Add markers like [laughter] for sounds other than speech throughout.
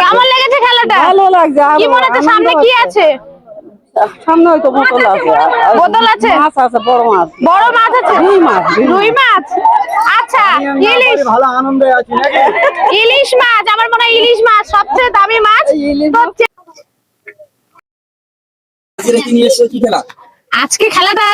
কেমন লেগেছে খেলাটা। ভালো লাগছে কি মনে হচ্ছে সামনে কি আছে। সামনে হয়তো বোতল আছে বোতল আছে? মাছ আছে বড় মাছ। বড় মাছ আছে? রুই মাছ, রুই মাছ। আচ্ছা ইলিশ। ভালো আনন্দে আছি নাকি? ইলিশ মাছ আমার মনে হয় ইলিশ মাছ সবচেয়ে দামি মাছ। আজকে খেলাটা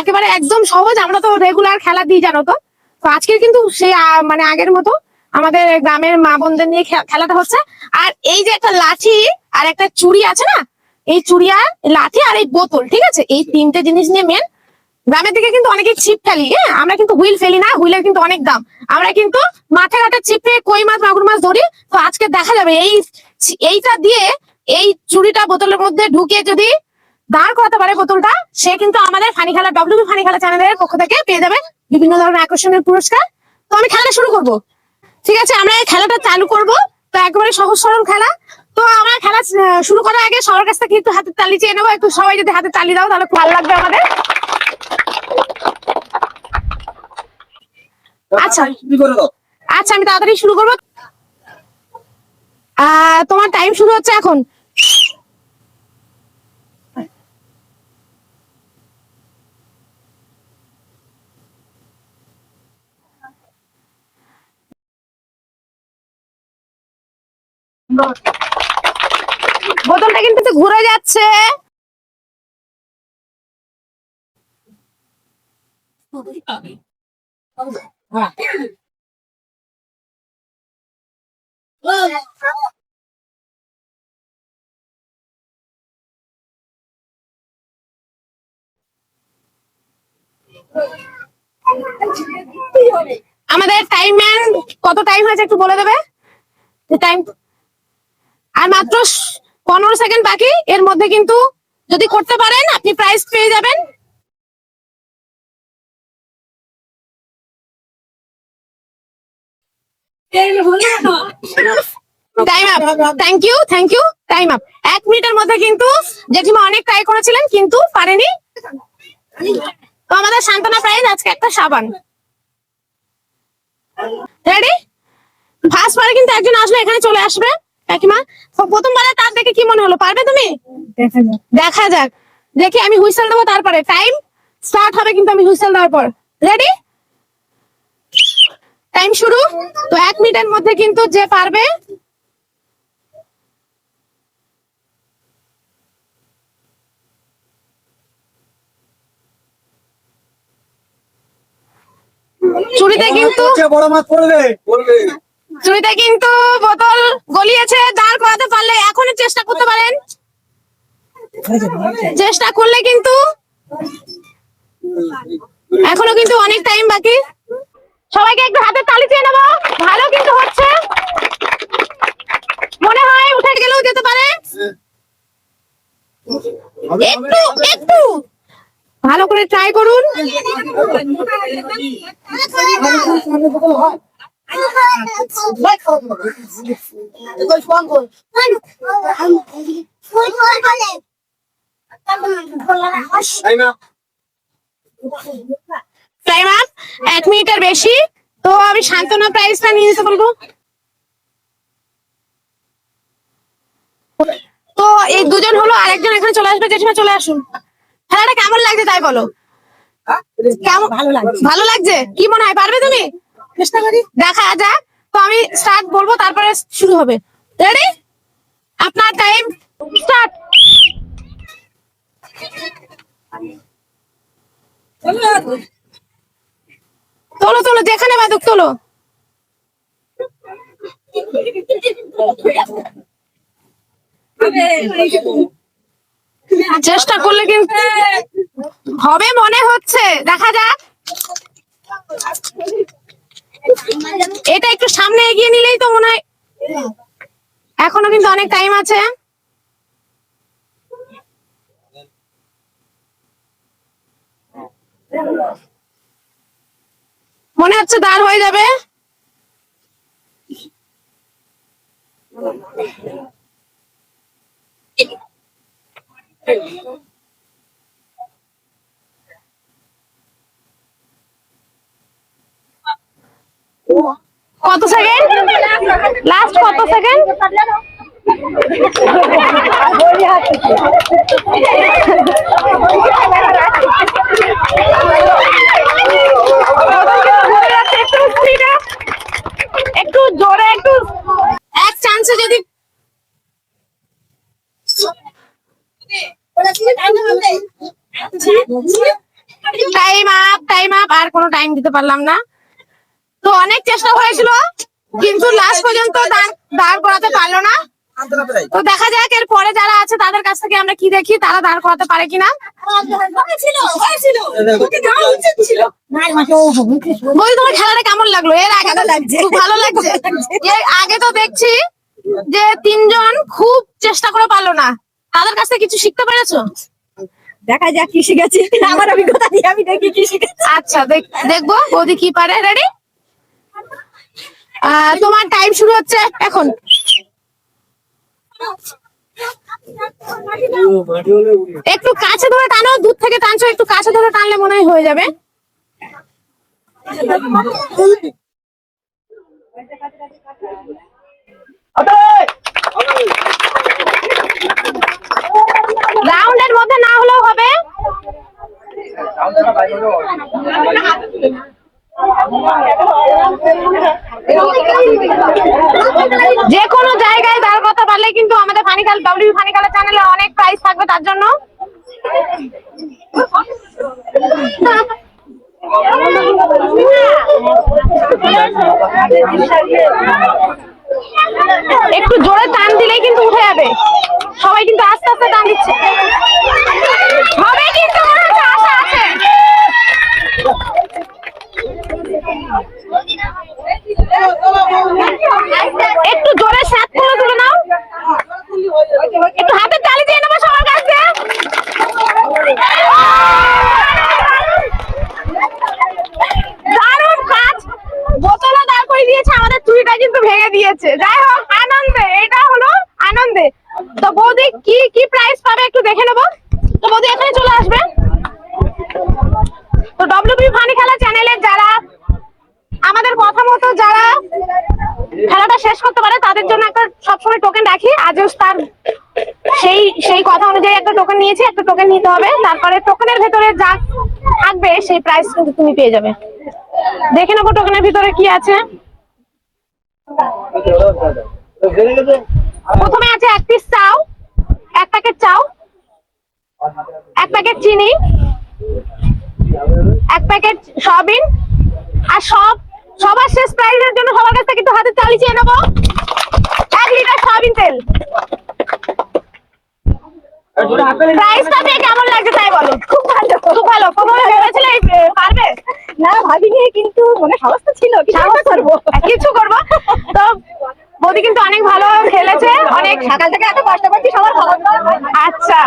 একেবারে একদম সহজ আমরা তো রেগুলার খেলা দিই জানো তো? তো আজকে কিন্তু সেই মানে আগের মতো আমাদের গ্রামের মা বোনদের নিয়ে খেলাটা হচ্ছে। আর এই যে একটা লাঠি আর একটা চুড়ি আছে না? এই চুড়ি আর লাঠি আর এই বোতল, ঠিক আছে? এই তিনটে জিনিস নিয়ে মেন গ্রামের দিকে কিন্তু অনেকে ছিপ ফেলি হ্যাঁ? আমরা কিন্তু হুইল ফেলি না, হুইলের কিন্তু অনেক দাম। আমরা কিন্তু মাঠে ঘাটে ছিপে কই মাছ, মাগুর মাছ ধরি, তো আজকে দেখা যাবে এই এইটা দিয়ে এই চুড়িটা বোতলের মধ্যে ঢুকে যদি দাঁড় করাতে পারে বোতলটা, সে কিন্তু আমাদের ফানি খেলা ডব্লিউ ফানি খেলা চ্যানেলের পক্ষ থেকে পেয়ে যাবে বিভিন্ন ধরনের আকর্ষণীয় পুরস্কার। তো আমি খেলাটা শুরু করব। ঠিক আছে আমরা এই খেলাটা চালু করব। তো একেবারে সহজ সরল খেলা। তো আমরা খেলা শুরু করার আগে সবার কাছ থেকে একটু হাতে তালি চেয়ে নেব। একটু সবাই যদি হাতে তালি দাও তাহলে ভালো লাগবে আমাদের। আচ্ছা। আচ্ছা আমি তাড়াতাড়ি শুরু করব। আহ, তোমার টাইম শুরু হচ্ছে এখন। বোতলটা কিন্তু ঘুরে যাচ্ছে। আমাদের টাইম কত টাইম হয়েছে একটু বলে দেবে? টাইম আর মাত্র পনেরো সেকেন্ড বাকি। এর মধ্যে কিন্তু যদি করতে পারেন, আপনি প্রাইস পেয়ে যাবেন। Time up thank you thank you time up এক মিনিটের মধ্যে কিন্তু অনেক ট্রাই করেছিলেন, কিন্তু পারেনি। তো আমাদের সান্ত্বনা প্রাইজ আজকে একটা সাবান। রেডি ফার্স্ট কিন্তু একজন আসলে এখানে চলে আসবে। কাকিমা প্রথমবারে তার দেখে কি মনে হলো? পারবে তুমি? দেখা যাক। দেখি আমি হুইসেল দেবো তারপরে। টাইম স্টার্ট হবে কিন্তু আমি হুইসেল দেওয়ার পর। রেডি টাইম শুরু? তো এক মিনিটের মধ্যে কিন্তু যে পারবে চুরিতে কিন্তু বড় মাছ পড়বে। পড়বে কিন্তু বোতল গলিয়েছে, দাঁড় করাতে পারলে এখনই চেষ্টা করতে পারেন। চেষ্টা করলে কিন্তু এখনও কিন্তু অনেক টাইম বাকি। সবাইকে একটু হাতে তালি দিয়ে নেব। ভালো কিন্তু হচ্ছে। মনে হয় উঠে গেলেও যেতে পারে। একটু একটু। ভালো করে ট্রাই করুন। টাইম আপ এক মিনিটের বেশি। তো আমি সান্ত্বনা প্রাইসটা নিয়ে যেতে বলব। তো এই দুজন হলো আরেকজন এখানে চলে আসবে জেঠিমা চলে আসুন। খেলাটা কেমন লাগছে তাই বলো? কেমন ভালো লাগছে। ভালো লাগছে? কি মনে হয় পারবে তুমি? চেষ্টা করি। দেখা যাক। তো আমি স্টার্ট বলব, তারপরে শুরু হবে। রেডি আপনার টাইম স্টার্ট তোলো তোলো, যেখানে বাদুক তোলো। চেষ্টা করলে কিন্তু হবে মনে হচ্ছে। দেখা যাক। এটা একটু সামনে এগিয়ে নিলেই তো মনে হয় এখনও কিন্তু অনেক টাইম আছে। মনে হচ্ছে দাঁড় হয়ে যাবে। কত সেকেন্ড লাস্ট কত সেকেন্ড এক চান্সে যদি আর কোনো টাইম দিতে পারলাম না। তো অনেক চেষ্টা হয়েছিল কিন্তু লাস্ট পর্যন্ত দাঁড়- দাঁড় করাতে পারল না। তো দেখা যাক এর পরে যারা আছে তাদের কাছ থেকে আমরা কি দেখি তারা দাঁড় করাতে পারে কিনা। বলি তোমার খেলাটা কেমন লাগল? এর আগে ভালো লাগছে। এর আগে তো দেখছি যে তিনজন খুব চেষ্টা করে পারল না। তাদের কাছ থেকে কিছু শিখতে পেরেছ? দেখা যাক কি শিখেছি। আমার অভিজ্ঞতা দিয়ে আমি দেখি কি শিখেছি। আচ্ছা দেখ- দেখব বৌদি কি পারে। রেডি তোমার টাইম শুরু হচ্ছে, এখন। একটু কাছে ধরে টানো, দূর থেকে টানছো, একটু কাছে ধরে টানলে মনে হয় হয়ে যাবে। রাউন্ডের মধ্যে না হলেও হবে। যে কোনো জায়গায় দাঁড় করতে পারলে কিন্তু আমাদের ফানিকাল ডাব্লিউ ফানিকালের চ্যানেলে অনেক প্রাইজ থাকবে তার জন্য। একটু জোরে টান দিলেই কিন্তু উঠে যাবে। সবাই কিন্তু আস্তে আস্তে টান দিচ্ছে। আশা আছে একটু জোরে সাত করে তুলে নাও একটু হাতে তালি দিয়ে নেব সবার কাছে দারুণ কাজ বোতলও দাঁড় করে দিয়েছে আমাদের চুরিটা কিন্তু ভেঙে দিয়েছে যাই হোক আনন্দে এটা হলো আনন্দে তো বৌদি কি কি প্রাইস পাবে একটু দেখে নেব তো বৌদি এখানে চলে আসবে তো ডব্লিউবি ফানি খেলা চ্যানেলের যারা আমাদের কথা মতো যারা খেলাটা শেষ করতে পারে তাদের জন্য একটা সবসময় টোকেন রাখি আজও তার সেই সেই কথা অনুযায়ী একটা টোকেন নিয়েছি, একটা টোকেন নিতে হবে। তারপরে টোকেনের ভেতরে যা থাকবে, সেই প্রাইস কিন্তু তুমি পেয়ে যাবে। দেখে নেব টোকেনের ভিতরে কি আছে। প্রথমে আছে এক পিস চাও, এক প্যাকেট চাও, এক প্যাকেট চিনি, এক প্যাকেট সয়াবিন, আর সব, সবার শেষ প্রাইজের জন্য সবার কাছ থেকে একটু হাতে তালি চেয়ে নেব। এক লিটার সয়াবিন তেল। প্রাইসটা পেয়ে কেমন লাগছে তাই বলো? খুব ভালো খুব ভালো। ভেবেছিলে পারবে? না ভাবিনি কিন্তু মনে সাহস তো ছিল সাহস করব? কিছু করব। তো বৌদি কিন্তু অনেক ভালো খেলেছে অনেক সকাল থেকে এত কষ্ট করছি সবার খবর আচ্ছা।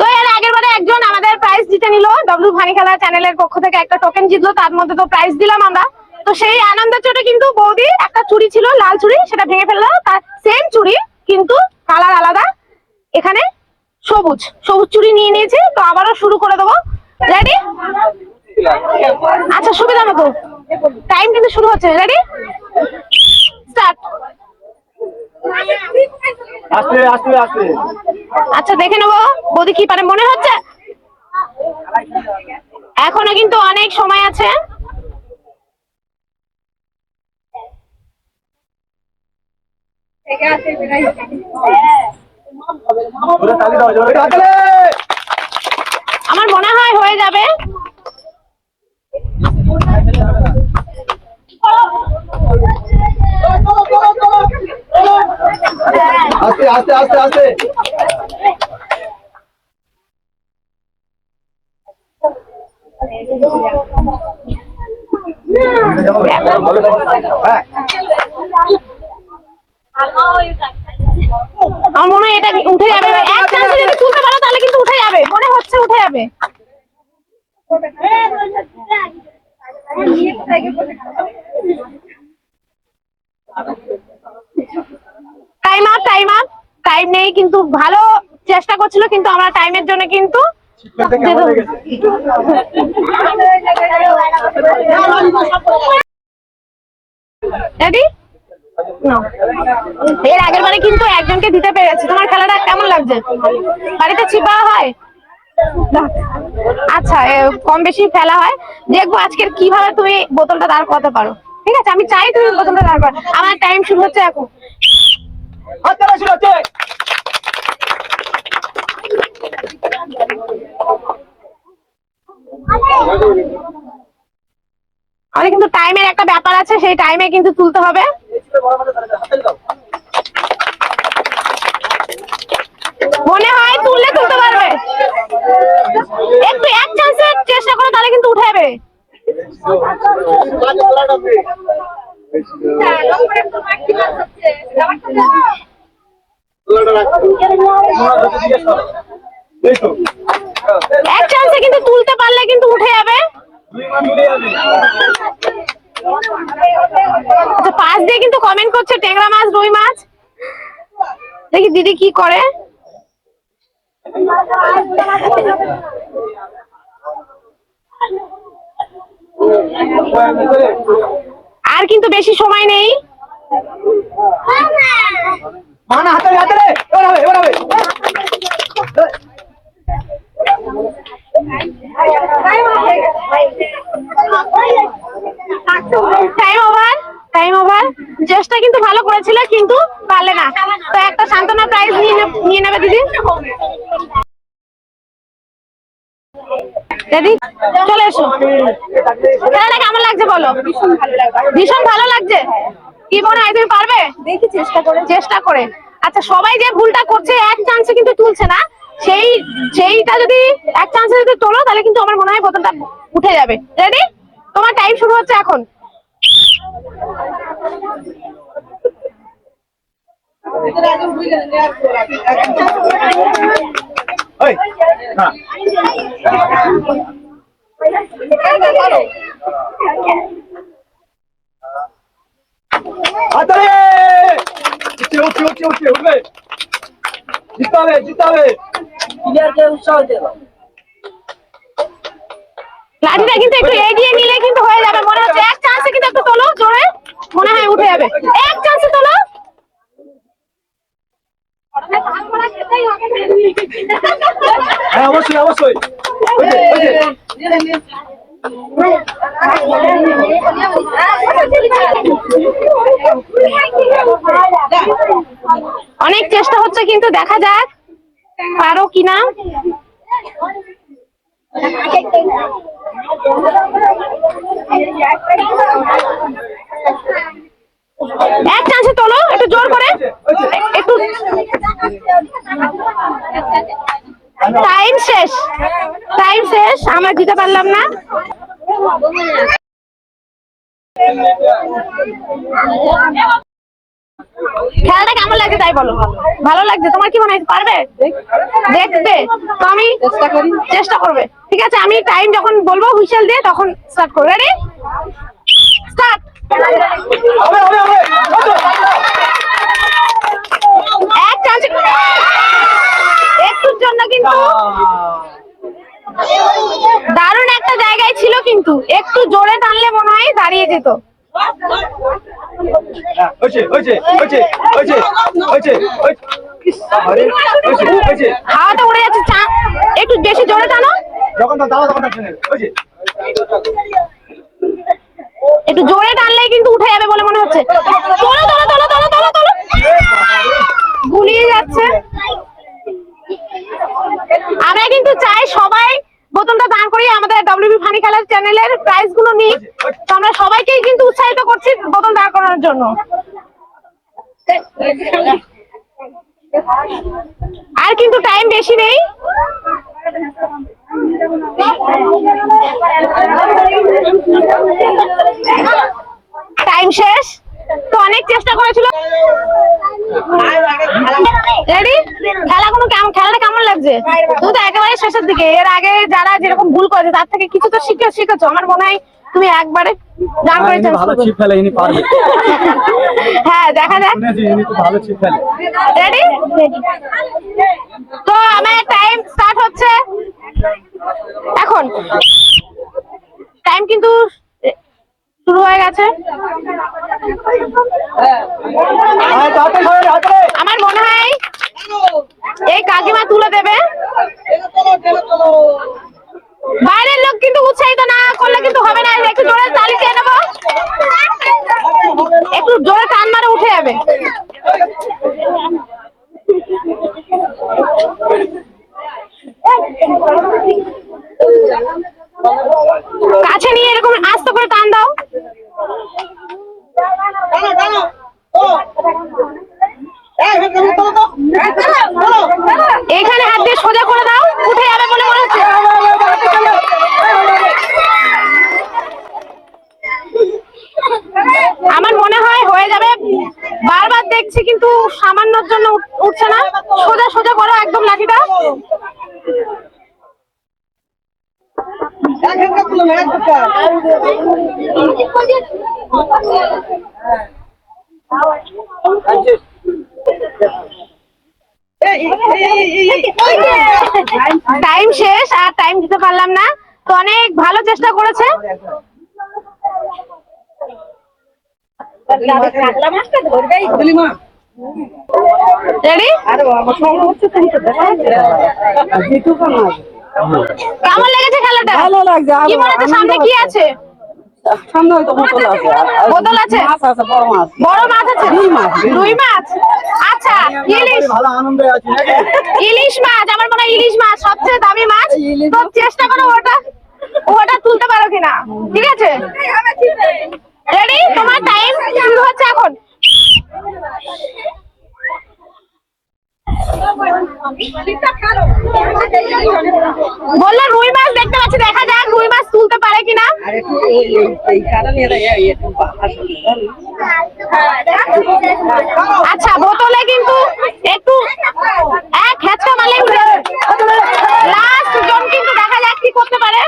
তো এর আগের বারে একজন আমাদের প্রাইজ জিতে নিল ডব্লিউ ভানি খেলা চ্যানেলের পক্ষ থেকে একটা টোকেন জিতলো তার মধ্যে তো প্রাইজ দিলাম আমরা। তো সেই আনন্দের চোটে কিন্তু বৌদি একটা চুড়ি ছিল লাল চুড়ি সেটা ভেঙে ফেলল। তার সেম চুড়ি কিন্তু কালার আলাদা। এখানে সবুজ সবুজ চুড়ি নিয়ে নিয়েছি। তো আবারও শুরু করে দেবো। রেডি আচ্ছা সুবিধা মতো। টাইম কিন্তু শুরু হচ্ছে। রেডি স্টার্ট আচ্ছা দেখে নেব। বৌদি কি পারে? মনে হচ্ছে? এখনও কিন্তু অনেক সময় আছে ওরে তালি দাও জোরে তালি আমার মনে হয় হয়ে যাবে। আস্তে আস্তে আস্তে আস্তে। হ্যাঁ। আমার মনে হয় এটা উঠে যাবে। এক চান্সে যদি তুলতে পারো তাহলে কিন্তু উঠে যাবে। মনে হচ্ছে উঠে যাবে। Time up time up. Time নেই কিন্তু ভালো চেষ্টা করছিল কিন্তু আমরা টাইমের জন্য কিন্তু রেডি এর আগের বারে কিন্তু একজনকে দিতে পেরেছি। তোমার খেলাটা কেমন লাগছে? বাড়িতে ছিপা হয়? আচ্ছা কম বেশি ফেলা হয়। দেখব আজকের কীভাবে তুমি বোতলটা দাঁড় করতে পারো। ঠিক আছে? আমি চাই তুমি বোতলটা দাঁড় করো আমার টাইম শুরু হচ্ছে এখন। হচ্ছে। আমাদের কিন্তু টাইমের একটা ব্যাপার আছে সেই টাইমে কিন্তু তুলতে হবে। মনে হয় তুললে তুলতে পারবে। একটু এক চান্সে চেষ্টা করো তাহলে কিন্তু উঠে যাবে এই এক চান্সে কিন্তু তুলতে পারলে কিন্তু উঠে যাবে। করছে টেংরা মাছ, রুই মাছ? দেখি দিদি কি করে। আর কিন্তু বেশি সময় নেই। মানা হাততালি টাইম ওভার টাইম ওভার চেষ্টা কিন্তু ভালো করেছিল কিন্তু পারলে না। তো একটা সান্ত্বনা প্রাইজ নিয়ে নেবে দিদি। চলে এসো। খেলাটা কেমন লাগছে বলো? ভীষণ ভালো লাগছে। কি মনে হয় তুমি পারবে? দেখি চেষ্টা করে। চেষ্টা করে। আচ্ছা সবাই যে ভুলটা করছে এক চান্সে কিন্তু তুলছে না। সেই, সেইটা যদি এক চান্সে যদি তোলো, তাহলে কিন্তু আমার মনে হয় বোতলটা উঠে যাবে। রেডি তোমার টাইম শুরু হচ্ছে এখন। উঠছে উঠছে হবে লাঠিটা কিন্তু একটু এগিয়ে নিলে কিন্তু হয়ে যাবে। মনে হচ্ছে এক চান্সে কিন্তু একটু তোলো জোরে। মনে হয় উঠে যাবে। এক চান্সে তোলো। হ্যাঁ অবশ্যই অবশ্যই। অনেক চেষ্টা হচ্ছে কিন্তু দেখা যাক। পারো কিনা এক চান্সে তোলো, একটু জোর করে। একটু টাইম শেষ টাইম শেষ, আমরা দিতে পারলাম না। খেলাটা কেমন লাগছে তাই বলো। ভালো লাগছে? তোমার কি মনে হয়? পারবে? দেখবে? তো আমি চেষ্টা করি। চেষ্টা করবে। ঠিক আছে আমি টাইম যখন বলব হুইসেল দিয়ে তখন স্টার্ট করবে। রেডি স্টার্ট এক চান্স একটুর জন্য কিন্তু দারুণ একটা জায়গায় ছিল কিন্তু। একটু জোরে টানলে মনে হয় দাঁড়িয়ে যেত। হাওয়াতে উড়ে যাচ্ছে চা। একটু বেশি জোরে টানো। যখন একটু জোরে টানলেই কিন্তু উঠে যাবে বলে মনে হচ্ছে। তোলো তোলো তোলো তোলো তোলো তোলো। গুলিয়ে যাচ্ছে। আমরা কিন্তু চাই সবাই বোতলটা দান করি আমাদের ডব্লিউবি ফানি খেলার চ্যানেলের প্রাইজগুলো নিই সবাইকেই কিন্তু উৎসাহিত করছি বোতল দাঁড় করানোর জন্য। আর কিন্তু টাইম বেশি নেই। টাইম শেষ। তো অনেক চেষ্টা করেছিল। রেডি খেলা কোনো কেমন খেলাটা কেমন লাগছে? তুমি তো একেবারে শেষের দিকে। এর আগে যারা যেরকম ভুল করেছে, তার থেকে কিছু তো শিখে শিখেছো। আমার মনে হয় তুমি একবারে গান করে chance ভালো ছিপ ফেলে ইনি পারবে। [laughs] হ্যাঁ দেখা যাক। শুনেছি ইনি খুব ভালো ছিপ ফেলে। রেডি তো আমার টাইম স্টার্ট হচ্ছে। এখন। টাইম কিন্তু শুরু হয়ে গেছে। হাতে আমার মনে হয় এই কাকিমা তুলে দেবে বাইরের লোক কিন্তু উৎসাহিত না করলে কিন্তু হবে না একটু জোরে তালি দিয়ে নেব একটু জোরে টান মারে উঠে যাবে কাছে নিয়ে এরকম আস্তে করে টান দাও এখানে হাত দিয়ে সোজা করে দাও উঠে যাবে বলে মনে হচ্ছে আমার মনে হয় হয়ে যাবে বারবার দেখছি কিন্তু সামান্যর জন্য উঠছে না। সোজা সোজা করো একদম লাঠিটা। টাইম শেষ আর টাইম দিতে পারলাম না। তো অনেক ভালো চেষ্টা করেছে। মাছটা ধরবেই। রেডি কেমন লেগেছে খেলাটা? ভালো লাগছে কি মনে হচ্ছে সামনে কি আছে? সামনে হয়তো বোতল আছে আর- আর বোতল আছে? মাছ আছে বড় মাছ। বড় মাছ আছে? মাছ, মাছ। আচ্ছা ইলিশ। ভালো আনন্দে আছি ইলিশ মাছ আমার মনে হয় ইলিশ মাছ সবচেয়ে দামি মাছ। তো চেষ্টা করো ওটা ওটা তুলতে পারো কিনা। ঠিক আছে? রেডি তোমার টাইম শুরু হচ্ছে এখন। বলল রুই মাছ দেখতে পাচ্ছি দেখা যাক রুই মাছ তুলতে পারে কিনা? আচ্ছা বোতলে কিন্তু একটু এক হেঁচকা মারলেই উঠে লাস্ট জন কিন্তু দেখা যাক কি করতে পারে।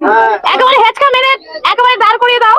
হ্যাঁ। একেবারে হেঁচকা মেরে একেবারে দাঁড় করিয়ে দাও।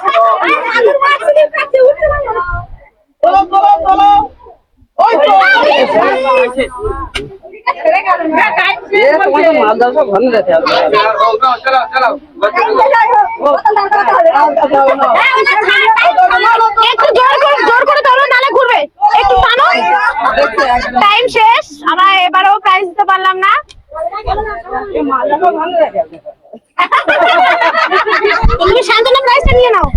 ধরা ভালো রেখে একটু জোর করে জোর করে তোলো নালে ঘুরবে। একটু টানো। টাইম শেষ। আমরা এবারেও প্রাইজ দিতে পারলাম না। ভালো রেখে আছে তুমি শান্তনা প্রাইজটা নিয়ে নাও।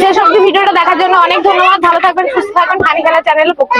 শেষ অব্দি ভিডিওটা দেখার জন্য অনেক ধন্যবাদ। ভালো থাকবেন, সুস্থ থাকবেন। হানি খেলা চ্যানেলের পক্ষ